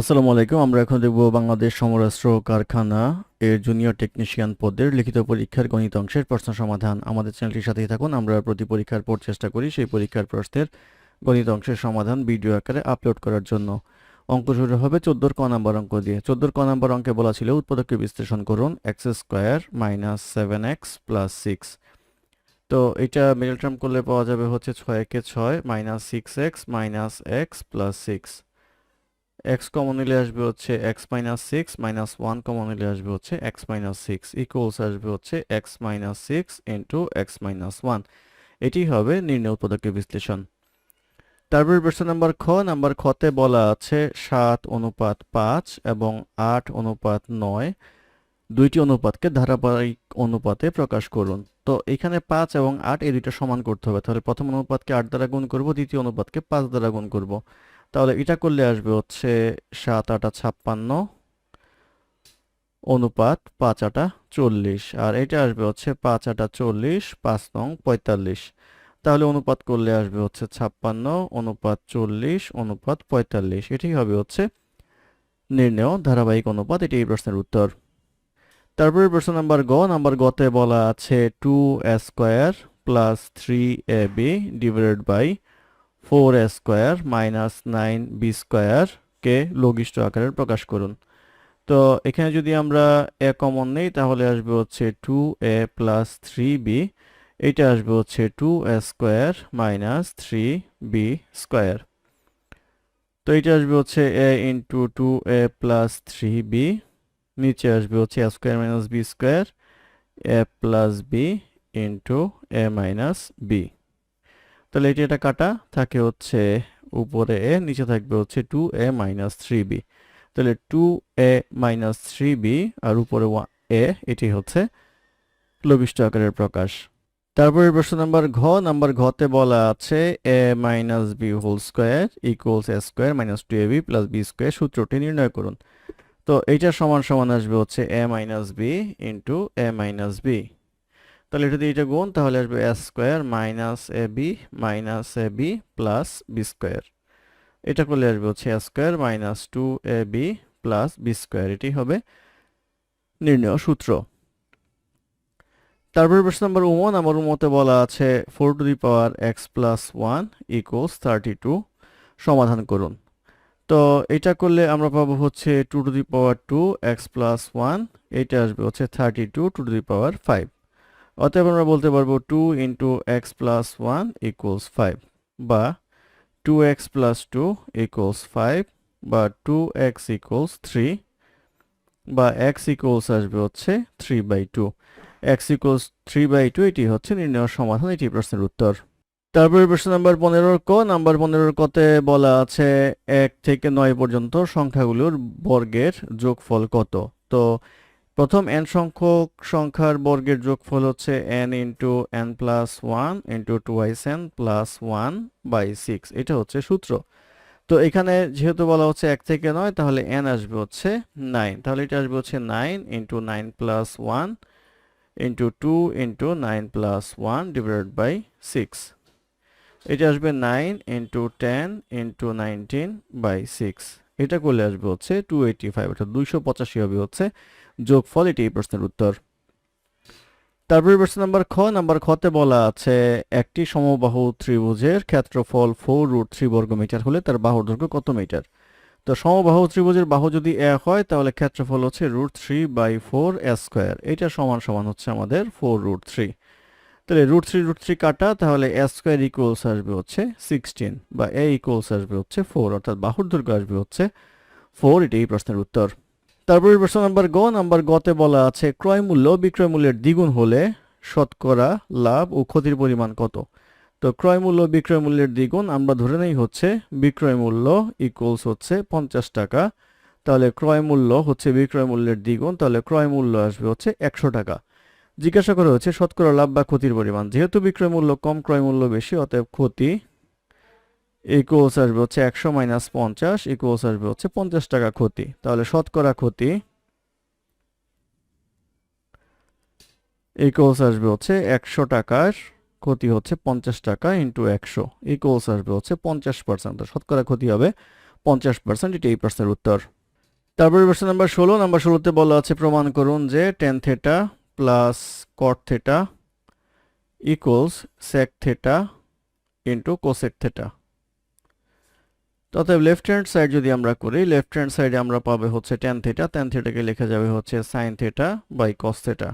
আসসালামু আলাইকুম, আমরা এখন দেখব বাংলাদেশ সমরাস্ত্র কারখানা এর জুনিয়র টেকনিশিয়ান পদের লিখিত পরীক্ষার গণিত অংশের প্রশ্ন সমাধান। আমাদের চ্যানেলটির সাথেই থাকুন, আমরা প্রতি পরীক্ষার পর চেষ্টা করি সেই পরীক্ষার প্রশ্নের গণিত অংশের সমাধান ভিডিও আকারে আপলোড করার জন্য। অঙ্ক শুরু হবে চোদ্দোর ক নাম্বার অঙ্ক দিয়ে। চোদ্দোর ক নাম্বার অঙ্কে বলা ছিল উৎপাদককে বিশ্লেষণ করুন x square minus seven x plus six তো এটা মিডল টার্ম করলে পাওয়া যাবে হচ্ছে ছয় একে ছয় minus six x minus x plus six x common নিলে আসবে হচ্ছে x minus six minus one common নিলে আসবে হচ্ছে এক্স মাইনাস সিক্স ইকুয়ালস আসবে হচ্ছে x minus six into x minus one এটি হবে নির্ণয় উৎপাদকের বিশ্লেষণ। তারপর প্রশ্ন নাম্বার খ। নাম্বার খতে বলা আছে সাত অনুপাত পাঁচ এবং আট অনুপাত নয়। দুইটি অনুপাতকে ধারাবাহিক অনুপাতে প্রকাশ করুন। তো এখানে পাঁচ এবং আট এই দুইটা সমান করতে হবে। তাহলে প্রথম অনুপাতকে আট দ্বারা গুণ করব, দ্বিতীয় অনুপাতকে পাঁচ দ্বারা গুণ করব। তাহলে এটা করলে আসবে হচ্ছে সাত আটা ছাপ্পান্ন অনুপাত পাঁচ আটা চল্লিশ। আর এটা আসবে হচ্ছে পাঁচ আটা চল্লিশ, পাঁচ নং পঁয়তাল্লিশ। তাহলে অনুপাত করলে আসবে হচ্ছে ছাপ্পান্ন অনুপাত চল্লিশ অনুপাত পঁয়তাল্লিশ। এটি হবে হচ্ছে নির্ণেয় ধারাবাহিক অনুপাত এটি এই প্রশ্নের উত্তর। তারপরে প্রশ্ন নাম্বার গ, নাম্বার গতে বলা আছে two square plus three A B divided by four A square minus nine B square কে লঘিষ্ঠ আকারে প্রকাশ করুন। তো এখানে যদি আমরা এ কমন নেই, তাহলে আসবে হচ্ছে two A plus three B. এটা আসবে হচ্ছে two A square minus three B square. তো এটা আসবে হচ্ছে A into two A plus three B. নিচে আসবে হচ্ছে A square minus B square, A plus B into A minus B. তাহলে এটি এটা কাটা থাকে হচ্ছে উপরে এ নিচে থাকবে হচ্ছে two A minus three B তাহলে two A minus three B আর উপরে এ এটি হচ্ছে লবিষ্ট আকারের প্রকাশ। তারপরে প্রশ্ন নাম্বার ঘ, নাম্বার ঘতে বলা আছে A minus B whole square equals A square minus two A B plus B square সূত্রটি নির্ণয় করুন। তো এইটা সমান সমান আসবে হচ্ছে A minus B into A minus B তাহলে এটা এটা গুণ, তাহলে আসবে A square minus A B minus A B plus B square এটা করলে আসবে হচ্ছে A square minus two A B plus B square এটি হবে নির্ণয় সূত্র। তারপরে প্রশ্ন নম্বর উমন আমার উমতে বলা আছে four to the power x plus one equals thirty two সমাধান করুন। তো এটা করলে আমরা পাবো হচ্ছে two to the power two x plus one এইটা আসবে হচ্ছে thirty two two to the power five অতএব আমরা বলতে পারব two into x plus one equals five বা two x plus two equals five বা টু এক্স ইকুয়ালস থ্রি বা এক্স ইকুয়ালস আসবে হচ্ছে three by two x equals three by two এটি হচ্ছে নির্ণয় সমাধান, এটি প্রশ্নের উত্তর। তারপরে প্রশ্ন নাম্বার পনেরোর ক। নাম্বার পনেরোর কতে বলা আছে এক থেকে নয় পর্যন্ত সংখ্যাগুলোর বর্গের যোগফল কত? তো প্রথম এন সংখ্যক সংখ্যার বর্গের যোগফল হচ্ছে n into n plus one into two ice n plus one by six এটা হচ্ছে সূত্র। তো এখানে যেহেতু বলা হচ্ছে এক থেকে নয়, তাহলে এন আসবে হচ্ছে নাইন তাহলে এটা আসবে হচ্ছে nine into nine plus one into two into nine plus one divided by six এটা আসবে nine into ten into nineteen by six এটা করলে আসবে হচ্ছে টু এইটি ফাইভ অর্থাৎ দুইশো পঁচাশি হবে হচ্ছে যোগফল এটি এই প্রশ্নের উত্তর। তারপরে প্রশ্ন নাম্বার খ, নাম্বার খতে বলা আছে, একটি সমবাহু ত্রিভুজের ক্ষেত্রফল ফোর রুট থ্রি বর্গ মিটার হলে তার বাহুর দৈর্ঘ্য কত মিটার? তো সমবাহু ত্রিভুজের বাহু যদি এক হয়, তাহলে ক্ষেত্রফল হচ্ছে root three by four square. এটা সমান সমান হচ্ছে আমাদের ফোর রুট থ্রি। তাহলে রুট থ্রি রুট থ্রি কাটা, তাহলে এ স্কোয়ার ইকুয়ালস আসবে হচ্ছে সিক্সটিন, বা এ ইকুয়ালস আসবে হচ্ছে ফোর, অর্থাৎ বাহুর দৈর্ঘ্য আসবে হচ্ছে ফোর, এটি এই প্রশ্নের উত্তর। তারপরে প্রশ্ন নাম্বার গ, নাম্বার গতে বলা আছে, ক্রয় মূল্য বিক্রয় মূল্যের দ্বিগুণ হলে শতকরা লাভ ও ক্ষতির পরিমাণ কত? তো ক্রয় মূল্য বিক্রয় মূল্যের দ্বিগুণ আমরা ধরে নেই হচ্ছে বিক্রয় মূল্য ইকুয়ালস হচ্ছে পঞ্চাশ টাকা। তাহলে ক্রয় মূল্য হচ্ছে বিক্রয় মূল্যের দ্বিগুণ, তাহলে ক্রয় মূল্য আসবে হচ্ছে একশো টাকা। জিজ্ঞাসা করা হচ্ছে শতকরা লাভ বা ক্ষতির পরিমাণ। যেহেতু বিক্রয় মূল্য কম, ক্রয় মূল্য বেশি, অতএব ক্ষতি ইকুয়ালস আসবে হচ্ছে একশো মাইনাস পঞ্চাশ ইকুয়ালস আসবে হচ্ছে পঞ্চাশ টাকা ক্ষতি। তাহলে শতকরা ক্ষতি ইকুয়ালস আসবে হচ্ছে একশো টাকার ক্ষতি হচ্ছে পঞ্চাশ টাকা ইন্টু একশো। ইকুয়ালস আসবে হচ্ছে পঞ্চাশ পার্সেন্ট শতকরা ক্ষতি হবে পঞ্চাশ পার্সেন্ট এটি এই প্রশ্নের উত্তর। তারপরে প্রশ্ন নাম্বার ষোলো। নাম্বার ষোলোতে বলা আছে, প্রমাণ করুন যে tan theta plus cot theta equals sec theta into cosec theta অতএব লেফট হ্যান্ড সাইড যদি আমরা করি লেফট হ্যান্ড সাইডে আমরা পাবে হচ্ছে টেন থেটা টেন থেটাকে লেখা যাবে হচ্ছে sine theta by cos theta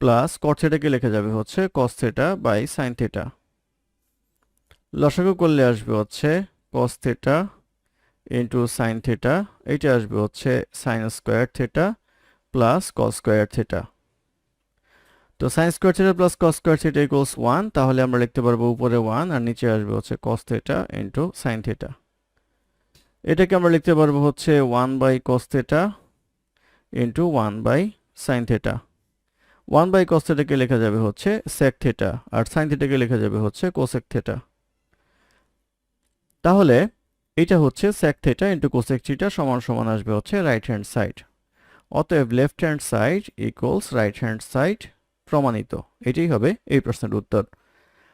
plus cot থেটাকে লেখা যাবে হচ্ছে cos theta by sine theta লসাগু করলে আসবে হচ্ছে cos theta into sine theta এইটা আসবে হচ্ছে sine square theta plus cos square theta তো sine square theta plus cos square theta equals one তাহলে আমরা লিখতে পারব উপরে ওয়ান আর নিচে আসবে হচ্ছে cos theta into sine theta এটাকে আমরা লিখতে পারব হচ্ছে one by cos theta into one by sine theta one by cos থেটাকে লেখা যাবে হচ্ছে সেক থেটা আর সাইন থেটাকে লেখা যাবে হচ্ছে কোসেক থেটা তাহলে এটা হচ্ছে sec theta into cosec theta সমান সমান আসবে হচ্ছে রাইট হ্যান্ড সাইড অতএব left hand side equals right hand side প্রমাণিত। এটাই হবে এই প্রশ্নের উত্তর।